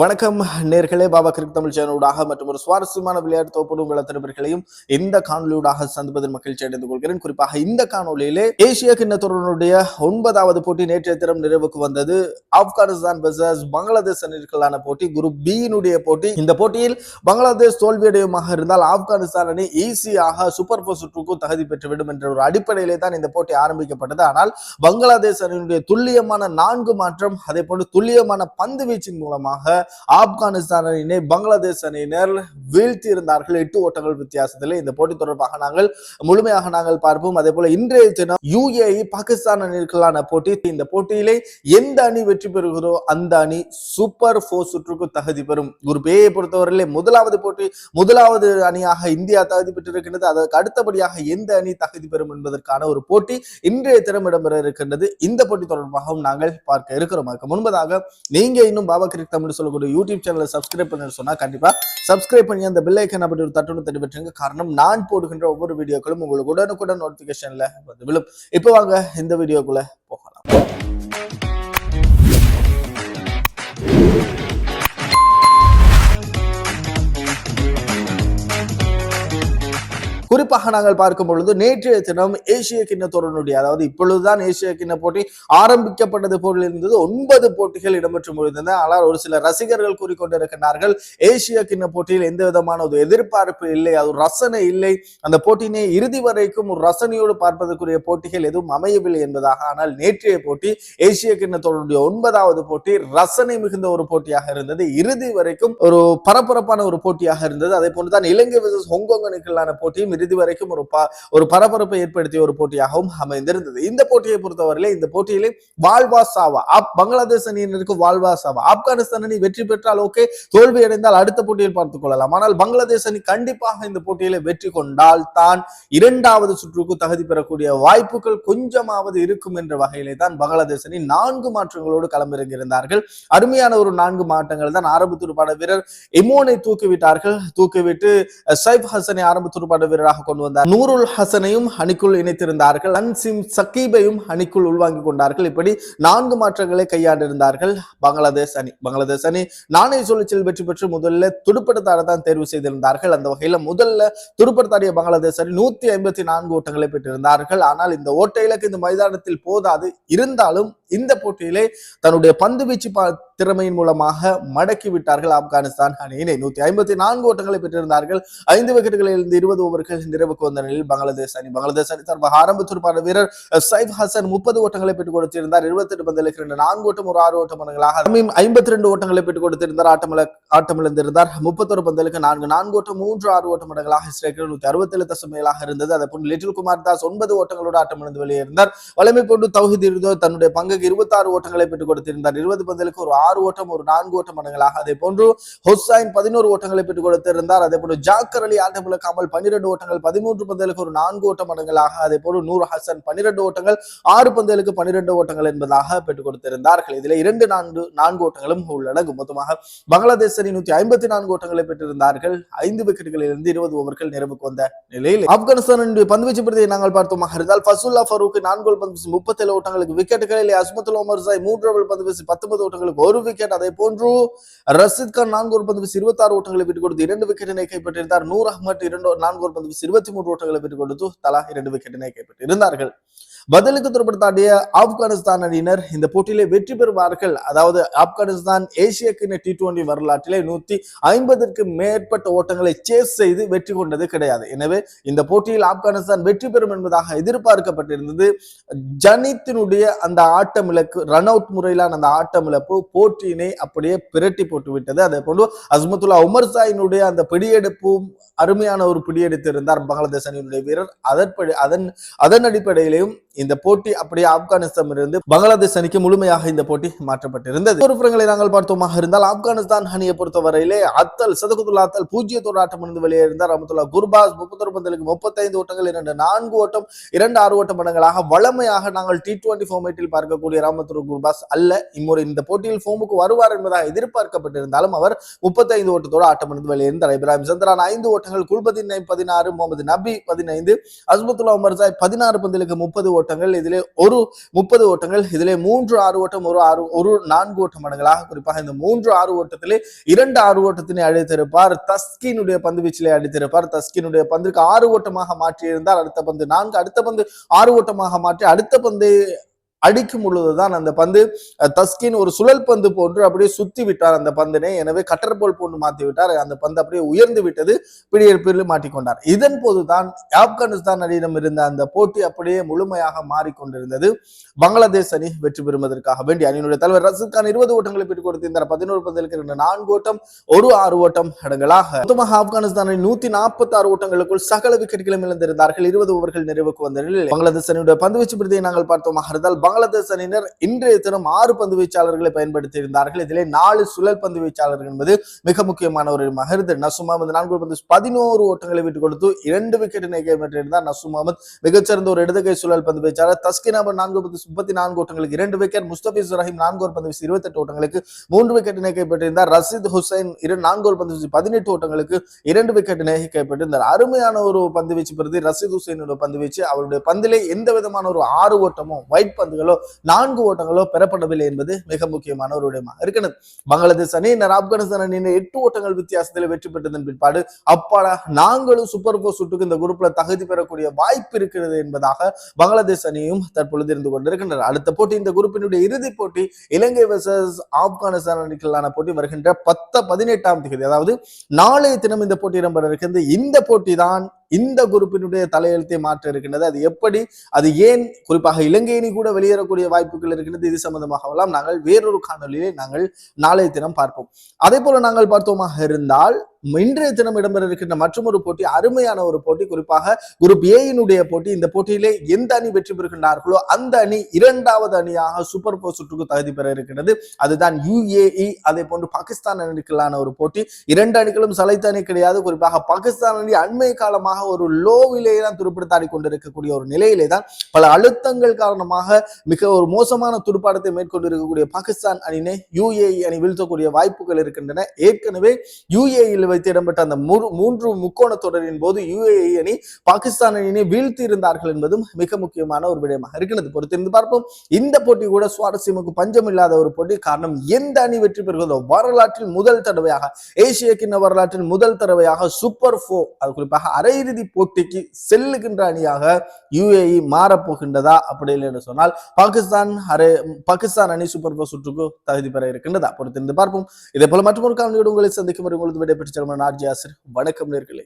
வணக்கம் நேர்களே பாபா கிரிக் தமிழ் சேனலூடாக மற்றும் ஒரு சுவாரஸ்யமான விளையாட்டு தோப்படும் உங்கள் அத்தனை இந்த காணொலியூடாக சந்திப்பதில் மகிழ்ச்சி அடைந்து கொள்கிறேன். குறிப்பாக இந்த காணொலியிலே ஏசிய கிண்ண தொடருடைய ஒன்பதாவது போட்டி நேற்றைய தினம் நிறைவுக்கு வந்தது. ஆப்கானிஸ்தான் வெர்சஸ் பங்களாதேஷ் அணிகளான போட்டி குரூப் பியினுடைய போட்டி. இந்த போட்டியில் பங்களாதேஷ் தோல்வியடையுமாக இருந்தால் ஆப்கானிஸ்தான் அணி ஈஸியாக சூப்பர் போர் சுற்றுக்கும் தகுதி பெற்றுவிடும் என்ற ஒரு அடிப்படையிலே தான் இந்த போட்டி ஆரம்பிக்கப்பட்டது. ஆனால் பங்களாதேஷ் அணியினுடைய துல்லியமான நான்கு மாற்றம் அதே போன்று துல்லியமான பந்து வீச்சின் மூலமாக ஆப்கானிஸ்தான் அணியினை பங்களாதேஷ் அணியினர் வீழ்த்தி இருந்தார்கள் எட்டு ஓட்டங்கள் வித்தியாசத்தில் இந்த போட்டி தொடர்பாக நாங்கள் முழுமையாக நாங்கள் பார்ப்போம். அதே போல இன்றைய தினம் யுஏஇ பாகிஸ்தான் அணிகளான போட்டி. இந்த போட்டியிலே எந்த அணி வெற்றி பெறுகிறோ அந்த அணி சூப்பர் போர் சுற்றுக்கு தகுதி பெறும். குரூப் ஏ பொறுத்தவரையிலே முதலாவது போட்டி முதலாவது அணியாக இந்தியா தகுதி பெற்றிருக்கின்றது. அதற்கு அடுத்தபடியாக எந்த அணி தகுதி பெறும் என்பதற்கான ஒரு போட்டி இன்றைய தினம் இடம்பெற இருக்கின்றது. இந்த போட்டி தொடர்பாகவும் நாங்கள் பார்க்க இருக்கிறோம். முன்பதாக நீங்க இன்னும் பாபா கிரிக் தமிழ் சொல்லுங்க. சொல்லக்கூடிய யூடியூப் சேனலை சப்ஸ்கிரைப் பண்ணி சொன்னால் கண்டிப்பாக சப்ஸ்கிரைப் பண்ணி அந்த பெல் ஐக்கன் அப்படி ஒரு தட்டுன்னு தட்டி பெற்றுங்க காரணம் நான் போடுகின்ற ஒவ்வொரு வீடியோக்களும் உங்களுக்கு உடனுக்குடன் நோட்டிஃபிகேஷனில் வந்து விழும். இப்போ வாங்க இந்த வீடியோக்குள்ளே போகலாம். குறிப்பாக நாங்கள் பார்க்கும் பொழுது நேற்றைய தினம் ஏசிய கிண்ண தொடருடைய அதாவது இப்பொழுதுதான் ஏசிய கிண்ண போட்டி ஆரம்பிக்கப்பட்டது போல் இருந்தது. ஒன்பது போட்டிகள் இடம்பெற்று முடிந்தன. ஆனால் ஒரு சில ரசிகர்கள் கூறிக்கொண்டிருக்கிறார்கள் ஏசிய கிண்ண போட்டியில் எந்த விதமான ஒரு எதிர்பார்ப்பு இல்லை அது ரசனை இல்லை. அந்த போட்டியினை இறுதி வரைக்கும் ஒரு ரசனையோடு பார்ப்பதற்குரிய போட்டிகள் எதுவும் அமையவில்லை என்பதாக. ஆனால் நேற்றைய போட்டி ஏசிய கிண்ண தொடருடைய ஒன்பதாவது போட்டி ரசனை மிகுந்த ஒரு போட்டியாக இருந்தது. இறுதி வரைக்கும் ஒரு பரபரப்பான ஒரு போட்டியாக இருந்தது. அதே போன்றுதான் இலங்கை versus ஹாங்காங் அணிகளான போட்டியும் இறுதி வரைக்கும் ஒரு ப- ஒரு பரபரப்பை ஏற்படுத்திய ஒரு போட்டியாகவும் அமைந்திருந்தது. இந்த போட்டியை பொறுத்தவரையிலே இந்த போட்டியிலே வால்வா சாவா ஆப் பங்களாதேஷ் அணியினருக்கு வால்வா சாவா ஆப்கானிஸ்தான் அணி வெற்றி பெற்றால் ஓகே தோல்வி அடைந்தால் அடுத்த போட்டியில் பார்த்துக் கொள்ளலாம். ஆனால் பங்களாதேஷ் அணி கண்டிப்பாக இந்த போட்டியில வெற்றி கொண்டால் தான் இரண்டாவது சுற்றுக்கு தகுதி பெறக்கூடிய வாய்ப்புகள் கொஞ்சமாவது இருக்கும் என்ற வகையிலே தான் பங்களாதேஷ் அணி நான்கு மாற்றங்களோடு களமிறங்கியிருந்தார்கள். அருமையான ஒரு நான்கு மாற்றங்கள் தான் ஆரம்ப துடுப்பாட வீரர் இமோனை தூக்கிவிட்டார்கள். தூக்கிவிட்டு சைப் ஹசனை ஆரம்ப துடுப்பாட வீரராக கொண்டு வந்தார். நூருல் ஹசனையும் அணிக்குள் இணைத்திருந்தார்கள். அன்சிம் சக்கீபையும் அணிக்குள் உள்வாங்கிக் கொண்டார்கள். இப்படி நான்கு மாற்றங்களை கையாண்டிருந்தார்கள் பங்களாதேஷ் அணி. பங்களாதேஷ் அணி நாணய சுழற்சியில் வெற்றி பெற்று முதல்ல துடுப்படுத்தாட தான் தேர்வு செய்திருந்தார்கள். அந்த வகையில முதல்ல துடுப்படுத்தாடிய பங்களாதேஷ் அணி நூத்தி ஐம்பத்தி நான்கு ஓட்டங்களை பெற்றிருந்தார்கள். ஆனால் இந்த ஓட்ட இலக்கு இந்த மைதானத்தில் போதாது. இருந்தாலும் இந்த போட்டியிலே தன்னுடைய பந்து வீச்சு திறமையின் மூலமாக மடக்கி விட்டார்கள் ஆப்கானிஸ்தான் அணியினை. நூத்தி ஐம்பத்தி நான்கு ஓட்டங்களை பெற்றிருந்தார்கள். ஐந்து விக்கெட்டுகளில் இருந்து இருபது ஓவர்கள் நிறைவுக்கு வந்த நிலையில் பங்களாதேஷ் அணி. பங்களாதேஷ் அணி சார்பாக ஆரம்ப வீரர் சைஃப் ஹசன் முப்பது ஓட்டங்களை பெற்றுக் கொடுத்திருந்தார். இருபத்தி எட்டு பந்தலுக்கு இரண்டு நான்கு ஓட்டம் ஒரு ஆறு ஓட்டம் மடங்களாக ஐம்பத்தி ரெண்டு ஓட்டங்களை பெற்றுக் கொடுத்திருந்தார். ஆட்டமில ஆட்டமிழந்திருந்தார். முப்பத்தொரு பந்தலுக்கு நான்கு நான்கு ஓட்டம் மூன்று ஆறு ஓட்டம் மடங்களாக ஸ்ட்ரைக்கர் நூத்தி அறுபத்தேழு தசமையாக இருந்தது. அதே போன்று லிட்டில் குமார் தாஸ் ஒன்பது ஓட்டங்களோடு ஆட்டமிழந்து வெளியேறினார். வலிமை கொண்டு தௌஹித் இருந்தோ தன்னுடைய பங்குக்கு இருபத்தாறு ஓட்டங்களை பெற்றுக் கொடுத்திருந்தார். இருபது பந்தலுக்கு ஒரு ஆறு ஓட்டம் ஒரு நான்கு ஓட்டம் மடங்களாக அதே போன்று ஹுசைன் பதினோரு ஓட்டங்களை பெற்றுக் கொடுத்திருந்தார். அதே போன்று ஜாக்கர் அலி ஆட்டமிழக்காமல் பன்னிரண்டு ஓட்டங்கள் பதிமூன்று பந்தலுக்கு ஒரு நான்கு ஓட்டம் மடங்களாக அதே போன்று நூறு ஹசன் பன்னிரண்டு ஓட்டங்கள் ஆறு பந்தலுக்கு பன்னிரண்டு ஓட்டங்கள் என்பதாக பெற்றுக் கொடுத்திருந்தார்கள். இதில் இரண்டு நான்கு நான்கு ஓட்டங்களும் உள்ளடங்கும். மொத்தமாக பங்களாதேஷ் அணி நூத்தி ஐம்பத்தி நான்கு ஓட்டங்களை பெற்றிருந்தார்கள். ஐந்து விக்கெட்டுகளில் இருந்து இருபது ஓவர்கள் நிறைவுக்கு வந்த நிலையில் ஆப்கானிஸ்தானுடைய பந்துவீச்சு பிரதியை நாங்கள் பார்த்தோமாக இருந்தால் ஃபசுல்லா ஃபரூக் நான்கு பந்து வீசி முப்பத்தேழு ஓட்டங்களுக்கு விக்கெட்டுகளில் அஸ்மத்துல் ஒமர் சாய் மூன்று பந்து வீசி பத்தொன்பது ஓட்டங்களுக்கு ஒரு விக்கெட் அதே போன்று ரஷித் கான் நான்கு ஒரு பந்து வீசி இருபத்தாறு ஓட்டங்களை விட்டுக் கொடுத்து இரண்டு விக்கெட்டினை கைப்பற்றியிருந்தார். நூர் அஹ்மத் இரண்டு நான்கு ஒரு பந்து வீசி இருபத்தி மூன்று ஓட்டங்களை விட்டுக் கொடுத்து தலா இரண்டு விக்கெட்டினை கைப்பற்றியிருந்தார்கள். பதிலுக்கு துடுப்படுத்தாடிய ஆப்கானிஸ்தான் அணியினர் இந்த போட்டியிலே வெற்றி பெறுவார்கள். அதாவது ஆப்கானிஸ்தான் ஏசிய கிண டி டுவெண்டி வரலாற்றிலே நூத்தி ஐம்பதற்கு மேற்பட்ட ஓட்டங்களை சேஸ் செய்து வெற்றி கொண்டது கிடையாது. எனவே இந்த போட்டியில் ஆப்கானிஸ்தான் வெற்றி பெறும் என்பதாக எதிர்பார்க்கப்பட்டிருந்தது. ஜனித்தினுடைய அந்த ஆட்டமிழக்கு ரன் அவுட் முறையிலான அந்த ஆட்டமிழப்பு போட்டியினை அப்படியே பிரட்டி போட்டு விட்டது அதே போன்று அஸ்மத்துல்லா உமர் சாயினுடைய அந்த பிடியெடுப்பும் அருமையான ஒரு பிடியெடுத்திருந்தார் பங்களாதேஷ் அணியினுடைய வீரர். அதன்படி அதன் அதன் அடிப்படையிலையும் இந்த போட்டி அப்படியே ஆப்கானிஸ்தான் இருந்து பங்களாதேஷ் அணிக்கு முழுமையாக இந்த போட்டி மாற்றப்பட்டிருந்தது. ஒரு புறங்களை நாங்கள் பார்த்தோமாக இருந்தால் ஆப்கானிஸ்தான் அணியை பொறுத்தவரையிலே அத்தல் சதகுதுல்லா அத்தல் பூஜ்ஜியத்தோடு ஆட்டம் இருந்து வெளியே இருந்தார் ரமத்துல்லா குர்பாஸ் முப்பத்தொரு பந்தலுக்கு முப்பத்தைந்து ஓட்டங்கள் இரண்டு நான்கு ஓட்டம் இரண்டு ஆறு ஓட்ட படங்களாக வளமையாக நாங்கள் டி டுவெண்டி ஃபார்மேட்டில் பார்க்கக்கூடிய ராமத்துரு குர்பாஸ் அல்ல. இம்முறை இந்த போட்டியில் ஃபோமுக்கு வருவார் என்பதாக எதிர்பார்க்கப்பட்டிருந்தாலும் அவர் முப்பத்தைந்து ஓட்டத்தோடு ஆட்டமிருந்து வெளியிருந்தார் இப்ராஹிம் சந்திரான் ஐந்து ஓட்டங்கள் குல்பதின் பதினாறு முகமது நபி பதினைந்து அஸ்மத்துல்லா உமர்சாய் பதினாறு பந்தலுக்கு முப்பது ஓட்டம் ஓட்டங்கள் இதிலே ஒரு முப்பது ஓட்டங்கள் இதிலே மூன்று ஆறு ஓட்டம் ஒரு ஆறு ஒரு நான்கு ஓட்டம் மடங்களாக குறிப்பாக இந்த மூன்று ஆறு ஓட்டத்திலே இரண்டு ஆறு ஓட்டத்தினை அடித்திருப்பார். தஸ்கினுடைய பந்து வீச்சிலே அடித்திருப்பார். தஸ்கினுடைய பந்திற்கு ஆறு ஓட்டமாக மாற்றியிருந்தால் அடுத்த பந்து நான்கு அடுத்த பந்து ஆறு ஓட்டமாக மாற்றி அடுத்த பந்து அடிக்கும் பொழுதுதான் அந்த பந்து தஸ்கின் ஒரு சுழல் பந்து போன்று அப்படியே சுத்தி விட்டார் அந்த பந்தினை. எனவே கட்டர் போல் போன்று மாற்றி விட்டார். அந்த பந்து அப்படியே உயர்ந்து விட்டது. பிடியெடுப்பில் மாட்டிக்கொண்டார். இதன் போதுதான் ஆப்கானிஸ்தான் அணியிடம் இருந்த அந்த போட்டி அப்படியே முழுமையாக மாறிக்கொண்டிருந்தது. பங்களாதேஷ் அணி வெற்றி பெறுவதற்காக வேண்டி அணியினுடைய தலைவர் ரசித் கான் இருபது ஓட்டங்களை பெற்றுக் கொடுத்திருந்தார் பதினோரு பந்திற்கு இரண்டு நான்கு ஓட்டம் ஒரு ஆறு ஓட்டம் இடங்களாக மொத்தமாக ஆப்கானிஸ்தானை நூத்தி நாற்பத்தி ஆறு ஓட்டங்களுக்குள் சகல விக்கெட்டுகளும் இழந்திருந்தார்கள். இருபது ஓவர்கள் நிறைவுக்கு வந்த நிலையில் பங்களாதேஷ் அணியுடைய பந்து வீச்சு நாங்கள் பார்த்தோமாக இருந்தால் பங்களாதேஷ் அணியினர் இன்றைய தினம் ஆறு பந்து வீச்சாளர்களை பயன்படுத்தி இருந்தார்கள் இதிலே நாலு சுழல் பந்து வீச்சாளர்கள் என்பது மிக முக்கியமான ஒரு மகருது. நசு முகமது நான்கு பந்து பதினோரு ஓட்டங்களை விட்டுக் கொடுத்து இரண்டு விக்கெட்டினை கைப்பற்றியிருந்தார் நசு முகமது மிகச்சிறந்த ஒரு இடதுகை சுழல் பந்து வீச்சாளர் தஸ்கின் அபர் நான்கு பந்து முப்பத்தி நான்கு ஓட்டங்களுக்கு இரண்டு விக்கெட் முஸ்தபிஸ் ரஹீம் நான்கு ஒரு பந்து வீசி இருபத்தெட்டு ஓட்டங்களுக்கு மூன்று விக்கெட்டினை கைப்பற்றியிருந்தார் ரஷீத் ஹுசைன் இரு நான்கு ஒரு பந்து வீசி பதினெட்டு ஓட்டங்களுக்கு இரண்டு விக்கெட்டினை கைப்பற்றியிருந்தார் அருமையான ஒரு பந்து வீச்சு பிரதி ரஷீத் ஹுசைனோட பந்து வீச்சு அவருடைய பந்திலே எந்த விதமான ஒரு ஆறு ஓட்டமும் ஒயிட் பந்து பந்துகளோ நான்கு ஓட்டங்களோ பெறப்படவில்லை என்பது மிக முக்கியமான ஒரு விடயமாக இருக்கிறது பங்களாதேஷ் அணியினர் ஆப்கானிஸ்தான் அணியினர் எட்டு ஓட்டங்கள் வித்தியாசத்தில் வெற்றி பெற்றதன் பிற்பாடு அப்பாடா நாங்களும் சூப்பர் போர் சுட்டுக்கு இந்த குரூப்ல தகுதி பெறக்கூடிய வாய்ப்பு இருக்கிறது என்பதாக பங்களாதேஷ் அணியும் தற்பொழுது இருந்து கொண்டிருக்கின்றனர் அடுத்த போட்டி இந்த குரூப்பினுடைய இறுதிப் போட்டி இலங்கை வர்சஸ் ஆப்கானிஸ்தான் அணிக்கலான போட்டி வருகின்ற பத்து பதினெட்டாம் தேதி அதாவது நாளைய தினம் இந்த போட்டி இடம்பெற இருக்கிறது இந்த போட்டி தான் இந்த குரூப்பினுடைய தலையெழுத்தை மாற்ற இருக்கின்றது. அது எப்படி? அது ஏன் குறிப்பாக இலங்கையினி கூட வெளியேறக்கூடிய வாய்ப்புகள் இருக்கின்றது? இது சம்பந்தமாகலாம் நாங்கள் வேறொரு காணொலியை நாங்கள் நாளைய தினம் பார்ப்போம். அதே போல நாங்கள் பார்த்தோமாக இருந்தால் இன்றைய தினம் இடம்பெற இருக்கின்ற மற்றொரு போட்டி அருமையான ஒரு போட்டி. குறிப்பாக குரூப் ஏயினுடைய போட்டி. இந்த போட்டியிலே எந்த அணி வெற்றி பெறுகின்றார்களோ அந்த அணி இரண்டாவது அணியாக சூப்பர் போர் சுற்றுக்கு தகுதி பெற இருக்கிறது அதுதான் யுஏஇ அதே போன்று பாகிஸ்தான் அணிக்கலான ஒரு போட்டி. இரண்டு அணிகளும் சலைத்த அணி கிடையாது. குறிப்பாக பாகிஸ்தான் அணி அண்மை காலமாக ஒரு லோவிலே தான் துடுப்படுத்தாடி கொண்டிருக்கக்கூடிய ஒரு நிலையிலே தான் பல அழுத்தங்கள் காரணமாக மிக ஒரு மோசமான துடுப்பாட்டத்தை மேற்கொண்டிருக்கக்கூடிய பாகிஸ்தான் அணியினை யுஏஇ அணி வீழ்த்தக்கூடிய வாய்ப்புகள் இருக்கின்றன. ஏற்கனவே யுஏஇயில் வைத்து இடம்பெற்ற அந்த மூன்று முக்கோண தொடரின் போது யுஏஇ அணி பாகிஸ்தான் அணியினை வீழ்த்தி இருந்தார்கள் என்பதும் மிக முக்கியமான ஒரு விடயமாக இருக்கிறது. பொறுத்திருந்து பார்ப்போம். இந்த போட்டி கூட சுவாரஸ்யமுக்கு பஞ்சம் இல்லாத ஒரு போட்டி. காரணம் எந்த அணி வெற்றி பெறுகிறதோ வரலாற்றில் முதல் தடவையாக ஏசிய கிண்ண வரலாற்றில் முதல் தடவையாக சூப்பர் ஃபோ அது குறிப்பாக அரையிறுதி போட்டிக்கு செல்லுகின்ற அணியாக யுஏஇ மாறப்போகின்றதா அப்படி இல்லை என்று சொன்னால் பாகிஸ்தான் அரை பாகிஸ்தான் அணி சூப்பர் ஃபோர் சுற்றுக்கு தகுதி பெற இருக்கின்றதா? பொறுத்திருந்து பார்ப்போம். இதே போல மற்றொரு காணொலியோடு உங்களை சந்திக்கும் வரை உங்களது விடைபெற்று திருமண ஆர்ஜி ஆசிர் வணக்கம் நேர்களே.